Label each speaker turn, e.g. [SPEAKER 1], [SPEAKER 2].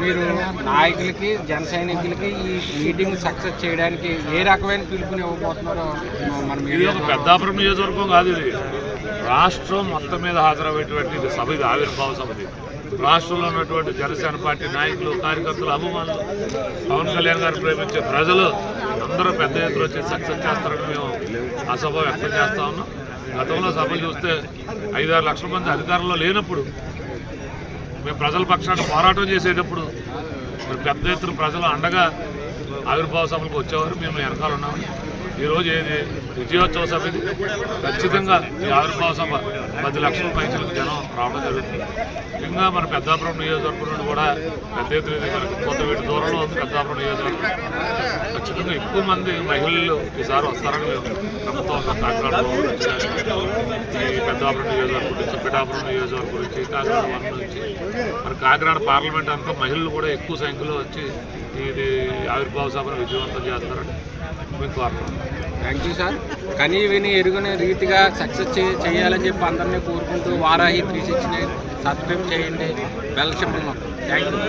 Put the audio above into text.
[SPEAKER 1] మీరు నాయకులకి జన సైనికులకి ఈ మీటింగ్ సక్సెస్ చేయడానికి ఏ రకమైన పిలుపుని ఇవ్వబోతున్నారో మనం
[SPEAKER 2] ఇది ఒక పెద్దాపురం నియోజకవర్గం కాదు ఇది. రాష్ట్రం మొత్తం మీద హాజరయ్యేటువంటి ఇది సభ ఇది ఆవిర్భావ సభ ఇది. రాష్ట్రంలో ఉన్నటువంటి జనసేన పార్టీ నాయకులు కార్యకర్తలు అభిమానులు పవన్ కళ్యాణ్ గారు ప్రేమించే ప్రజలు అందరూ పెద్ద ఎత్తున వచ్చి సక్సెస్ చేస్తారని మేము ఆ సభ వ్యక్తం చేస్తా ఉన్నాం. గతంలో సభలు చూస్తే ఐదారు లక్షల మంది అధికారంలో లేనప్పుడు మేము ప్రజల పక్షాన పోరాటం చేసేటప్పుడు మరి పెద్ద ఎత్తున ప్రజలు అండగా ఆవిర్భావ సభలకు వచ్చేవారు మేము వెనకాల ఉన్నాము ఈరోజు ఏది విజయోత్సవ సభ ఇది. ఖచ్చితంగా ఈ ఆవిర్భావ సభ పది లక్షల పైసలకు జనం రావడం జరుగుతుంది. ముఖ్యంగా మన పెద్దాపురం నియోజకవర్గం నుండి కూడా పెద్ద ఎత్తున ఇది మనకి కొంత వీటి దూరంలో ఉంది పెద్దాపురం నియోజకవర్గం. ఖచ్చితంగా ఎక్కువ మంది మహిళలు ఈసారి వస్తారని మేము నమ్ముతూ ఉన్నాం. కాకినాడలో ఈ పెద్దాపురం నియోజకవర్గం నుంచి పిఠాపురం నియోజకవర్గం నుంచి కాకినాడ వన్ నుంచి. మరి కాకినాడ పార్లమెంట్ అంతా మహిళలు కూడా ఎక్కువ సంఖ్యలో వచ్చి ఇది ఆవిర్భావ సభను విజయవంతం చేస్తారని మీకు
[SPEAKER 1] థ్యాంక్ యూ సార్ కనీ విని ఎరుగునే రీతిగా సక్సెస్ చేయాలని చెప్పి అందరినీ కోరుకుంటూ Varahi three six nine subscribe చేయండి. Bell symbol thank you